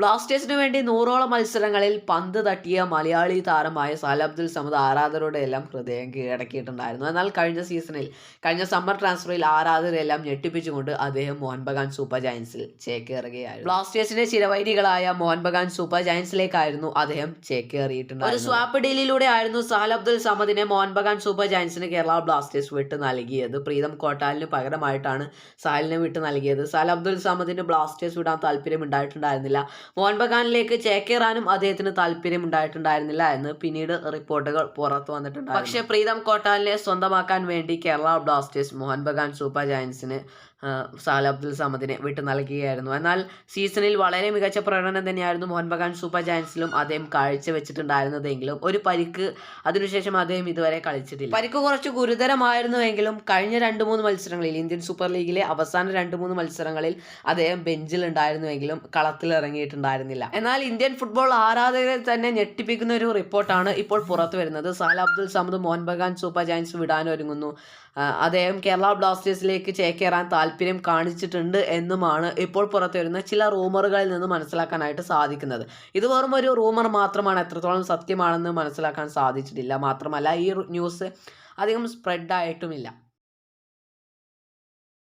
ബ്ലാസ്റ്റേഴ്സിന് വേണ്ടി നൂറോളം മത്സരങ്ങളിൽ പന്ത് തട്ടിയ മലയാളി താരമായ സാല അബ്ദുൽ സമദ് ആരാധകരുടെ എല്ലാം ഹൃദയം കീഴടക്കിയിട്ടുണ്ടായിരുന്നു. എന്നാൽ കഴിഞ്ഞ സീസണിൽ കഴിഞ്ഞ സമ്മർ ട്രാൻസ്ഫറിൽ ആരാധകരെല്ലാം ഞെട്ടിപ്പിച്ചുകൊണ്ട് അദ്ദേഹം മോഹൻ ബഗാൻ സൂപ്പർ ജയൻസിൽ ചേക്കേറുകയായിരുന്നു. ബ്ലാസ്റ്റേഴ്സിന്റെ ചിരവൈരികളായ മോഹൻ ബഗാൻ സൂപ്പർ ജയൻസിലേക്കായിരുന്നു അദ്ദേഹം ചേക്കേറിയിട്ടുണ്ട് ഒരു സ്വാപ്പ് ഡീലിലൂടെ ആയിരുന്നു സാല അബ്ദുൽ സമദിനെ മോഹൻ ബഗാൻ സൂപ്പർ ജയൻസിന് കേരള ബ്ലാസ്റ്റേഴ്സ് വിട്ട് നൽകിയത്. പ്രീതം കോട്ടാലിന് പകരമായിട്ടാണ് സാലിനെ വിട്ട് നൽകിയത്. സാല അബ്ദുൽ സമദിന് ബ്ലാസ്റ്റേഴ്സ് വിടാൻ താല്പര്യം ഉണ്ടായിട്ടുണ്ടായിരുന്നില്ല. മോഹൻ ബഗാനിലേക്ക് ചേക്കേറാനും അദ്ദേഹത്തിന് താല്പര്യം ഉണ്ടായിട്ടുണ്ടായിരുന്നില്ല എന്ന് പിന്നീട് റിപ്പോർട്ടുകൾ പുറത്തു വന്നിട്ടുണ്ട് പക്ഷേ പ്രീതം കോട്ടാലിനെ സ്വന്തമാക്കാൻ വേണ്ടി കേരള ബ്ലാസ്റ്റേഴ്സ് മോഹൻ ബഗാൻ സൂപ്പർ ജയൻസിന് സാല അബ്ദുൽ സമദിനെ വിട്ടു നൽകുകയായിരുന്നു എന്നാൽ സീസണിൽ വളരെ മികച്ച പ്രകടനം തന്നെയായിരുന്നു മോഹൻ ബഗാൻ സൂപ്പർ ജയൻസിലും അദ്ദേഹം കാഴ്ചവെച്ചിട്ടുണ്ടായിരുന്നതെങ്കിലും ഒരു പരിക്ക് അതിനുശേഷം അദ്ദേഹം ഇതുവരെ കളിച്ചിട്ടില്ല. പരിക്ക് കുറച്ച് ഗുരുതരമായിരുന്നുവെങ്കിലും കഴിഞ്ഞ രണ്ട് മൂന്ന് മത്സരങ്ങളിൽ ഇന്ത്യൻ സൂപ്പർ ലീഗിലെ അവസാന രണ്ട് മൂന്ന് മത്സരങ്ങളിൽ അദ്ദേഹം ബെഞ്ചിൽ ഉണ്ടായിരുന്നുവെങ്കിലും കളത്തിൽ ഇറങ്ങിയിട്ടുണ്ടായിരുന്നില്ല എന്നാൽ ഇന്ത്യൻ ഫുട്ബോൾ ആരാധകരെ തന്നെ ഞെട്ടിപ്പിക്കുന്ന ഒരു റിപ്പോർട്ടാണ് ഇപ്പോൾ പുറത്തു വരുന്നത്. സാല അബ്ദുൽ സമദ് മോഹൻ ബഗാൻ സൂപ്പർ ജയൻസ് വിടാനൊരുങ്ങുന്നു ഒരുങ്ങുന്നു. അദ്ദേഹം കേരള ബ്ലാസ്റ്റേഴ്സിലേക്ക് ചേക്കേറാൻ താല്പര്യം കാണിച്ചിട്ടുണ്ട് എന്നുമാണ് ഇപ്പോൾ പുറത്തു വരുന്ന ചില റൂമറുകളിൽ നിന്ന് മനസ്സിലാക്കാനായിട്ട് സാധിക്കുന്നത്. ഇത് വെറും ഒരു റൂമർ മാത്രമാണ്. എത്രത്തോളം സത്യമാണെന്ന് മനസ്സിലാക്കാൻ സാധിച്ചിട്ടില്ല. മാത്രമല്ല ഈ ന്യൂസ് അധികം സ്പ്രെഡ് ആയിട്ടുമില്ല